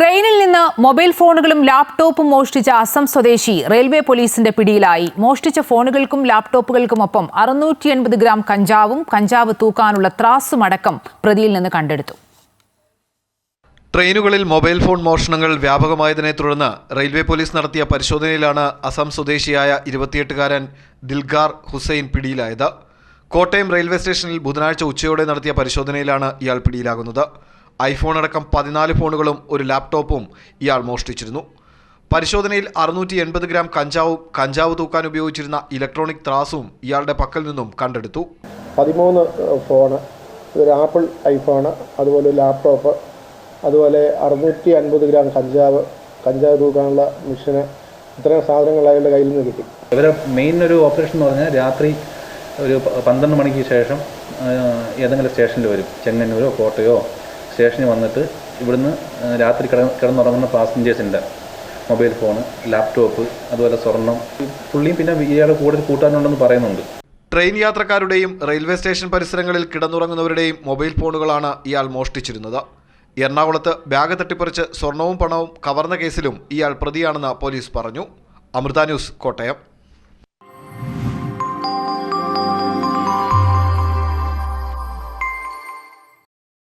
ട്രെയിനിൽ നിന്ന് മൊബൈൽ ഫോണുകളും ലാപ്ടോപ്പും മോഷ്ടിച്ച അസം സ്വദേശി റെയിൽവേ പോലീസിന്റെ പിടിയിലായി. മോഷ്ടിച്ച ഫോണുകൾക്കും ലാപ്ടോപ്പുകൾക്കുമൊപ്പം അറുന്നൂറ്റി എൺപത് ഗ്രാം കഞ്ചാവും കഞ്ചാവ് തൂക്കാനുള്ള ത്രാസുമടക്കം പ്രതിയിൽ നിന്ന് കണ്ടെടുത്തു. ട്രെയിനുകളിൽ മൊബൈൽ ഫോൺ മോഷണങ്ങൾ വ്യാപകമായതിനെ തുടർന്ന് റെയിൽവേ പോലീസ് നടത്തിയ പരിശോധനയിലാണ് അസം സ്വദേശിയായ ഇരുപത്തിയെട്ടുകാരൻ ദിൽഗാർ ഹുസൈൻ പിടിയിലായത്. കോട്ടയം റെയിൽവേ സ്റ്റേഷനിൽ ബുധനാഴ്ച ഉച്ചയോടെ നടത്തിയ പരിശോധനയിലാണ് ഇയാൾ പിടിയിലാകുന്നത്. ഐഫോൺ അടക്കം പതിനാല് ഫോണുകളും ഒരു ലാപ്ടോപ്പും ഇയാൾ മോഷ്ടിച്ചിരുന്നു. പരിശോധനയിൽ അറുന്നൂറ്റി എൺപത് ഗ്രാം കഞ്ചാവും കഞ്ചാവ് തൂക്കാൻ ഉപയോഗിച്ചിരുന്ന ഇലക്ട്രോണിക് ത്രാസും ഇയാളുടെ പക്കൽ നിന്നും കണ്ടെടുത്തു. പതിമൂന്ന് ഫോണ് ഒരു ആപ്പിൾ ഐഫോണ് അതുപോലെ ലാപ്ടോപ്പ് അതുപോലെ അറുന്നൂറ്റി അൻപത് ഗ്രാം കഞ്ചാവ് കഞ്ചാവ് തൂക്കാനുള്ള മിഷന് ഇത്രയും സാധനങ്ങൾ അയാളുടെ കയ്യിൽ നിന്ന് കിട്ടി. ഇവരെ മെയിൻ ഒരു ഓപ്പറേഷൻ എന്ന് പറഞ്ഞാൽ രാത്രി ഒരു പന്ത്രണ്ട് മണിക്ക് ശേഷം ഏതെങ്കിലും സ്റ്റേഷനിൽ വരും. ചെങ്ങന്നൂരോ കോട്ടയോ സ്റ്റേഷനിൽ വന്നിട്ട് ഇവിടുന്ന് രാത്രി കിട കിടന്നുറങ്ങുന്ന പാസഞ്ചേഴ്സിന്റെ മൊബൈൽ ഫോൺ ലാപ്ടോപ്പ് അതുപോലെ സ്വർണം പുള്ളിയും പിന്നെ ഇയാൾ കൂടുതൽ കൂട്ടാനുണ്ടെന്ന് പറയുന്നുണ്ട്. ട്രെയിൻ യാത്രക്കാരുടെയും റെയിൽവേ സ്റ്റേഷൻ പരിസരങ്ങളിൽ കിടന്നുറങ്ങുന്നവരുടെയും മൊബൈൽ ഫോണുകളാണ് ഇയാൾ മോഷ്ടിച്ചിരുന്നത്. എറണാകുളത്ത് ബാഗ് തട്ടിപ്പറിച്ച് സ്വർണവും പണവും കവർന്ന കേസിലും ഇയാൾ പ്രതിയാണെന്ന് പോലീസ് പറഞ്ഞു. അമൃത ന്യൂസ് കോട്ടയം.